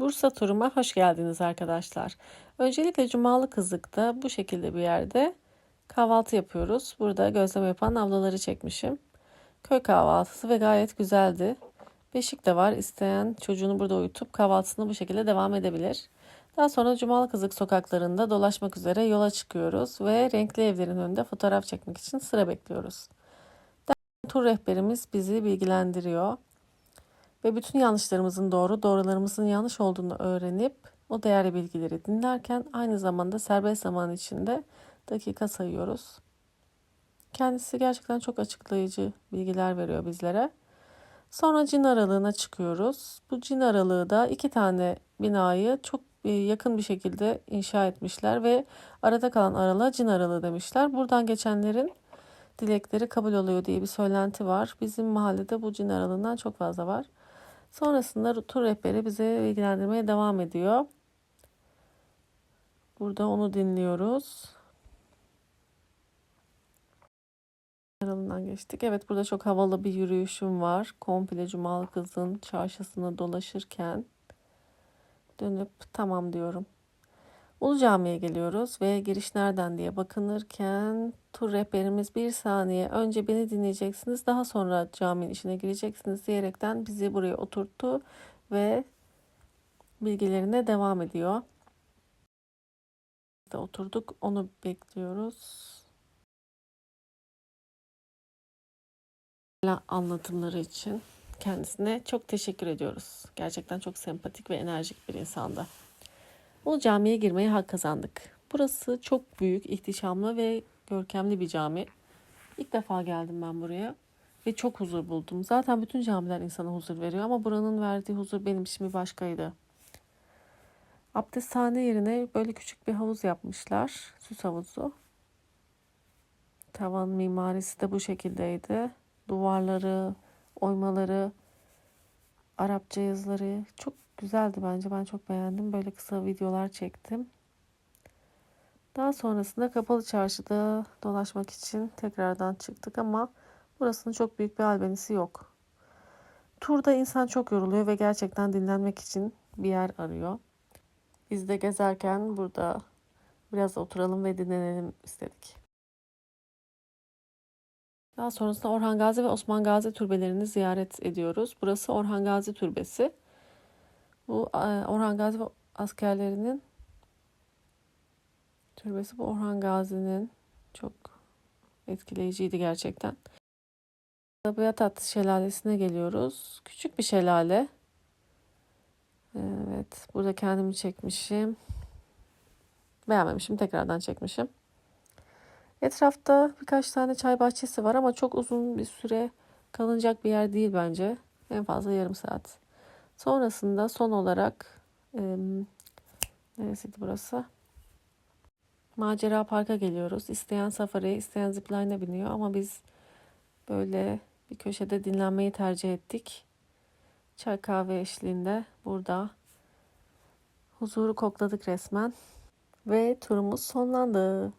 Bursa turuma hoş geldiniz arkadaşlar. Öncelikle Cumalı Kızık'ta bu şekilde bir yerde kahvaltı yapıyoruz. Burada gözleme yapan ablaları çekmişim. Köy kahvaltısı ve gayet güzeldi. Beşik de var. İsteyen çocuğunu burada uyutup kahvaltısını bu şekilde devam edebilir. Daha sonra Cumalı Kızık sokaklarında dolaşmak üzere yola çıkıyoruz ve renkli evlerin önünde fotoğraf çekmek için sıra bekliyoruz. Tur rehberimiz bizi bilgilendiriyor ve bütün yanlışlarımızın doğru, doğrularımızın yanlış olduğunu öğrenip o değerli bilgileri dinlerken aynı zamanda serbest zaman içinde dakika sayıyoruz. Kendisi gerçekten çok açıklayıcı bilgiler veriyor bizlere. Sonra cin aralığına çıkıyoruz. Bu cin aralığı da iki tane binayı çok e, yakın bir şekilde inşa etmişler ve arada kalan aralığa cin aralığı demişler. Buradan geçenlerin dilekleri kabul oluyor diye bir söylenti var. Bizim mahallede bu cin aralığından çok fazla var. Sonrasında tur rehberi bize bilgilendirmeye devam ediyor. Burada onu dinliyoruz. Aralığından geçtik. Evet burada çok havalı bir yürüyüşüm var. Komple Cumalı Kız'ın çarşısını dolaşırken dönüp tamam diyorum. Ulu Cami'ye geliyoruz ve giriş nereden diye bakınırken tur rehberimiz bir saniye önce beni dinleyeceksiniz daha sonra caminin içine gireceksiniz diyerekten bizi buraya oturttu ve bilgilerine devam ediyor. De oturduk onu bekliyoruz. Anlatımları için kendisine çok teşekkür ediyoruz. Gerçekten çok sempatik ve enerjik bir insandı. O camiye girmeye hak kazandık. Burası çok büyük, ihtişamlı ve görkemli bir cami. İlk defa geldim ben buraya ve çok huzur buldum. Zaten bütün camiler insana huzur veriyor ama buranın verdiği huzur benim için bir başkaydı. Abdesthane yerine böyle küçük bir havuz yapmışlar. Süs havuzu. Tavan mimarisi de bu şekildeydi. Duvarları, oymaları, Arapça yazıları çok güzeldi bence. Ben çok beğendim. Böyle kısa videolar çektim. Daha sonrasında kapalı çarşıda dolaşmak için tekrardan çıktık ama burasının çok büyük bir albenisi yok. Turda insan çok yoruluyor ve gerçekten dinlenmek için bir yer arıyor. Biz de gezerken burada biraz oturalım ve dinlenelim istedik. Daha sonrasında Orhan Gazi ve Osman Gazi türbelerini ziyaret ediyoruz. Burası Orhan Gazi Türbesi. Bu e, Orhan Gazi ve askerlerinin türbesi. Bu Orhan Gazi'nin çok etkileyiciydi gerçekten. Tabiatat Şelalesi'ne geliyoruz. Küçük bir şelale. Evet, burada kendimi çekmişim. Beğenmemişim, tekrardan çekmişim. Etrafta birkaç tane çay bahçesi var ama çok uzun bir süre kalınacak bir yer değil bence. En fazla yarım saat. Sonrasında son olarak e, neresiydi burası? Macera Park'a geliyoruz. İsteyen safari, isteyen zipline'e biniyor ama biz böyle bir köşede dinlenmeyi tercih ettik. Çay kahve eşliğinde burada huzuru kokladık resmen ve turumuz sonlandı.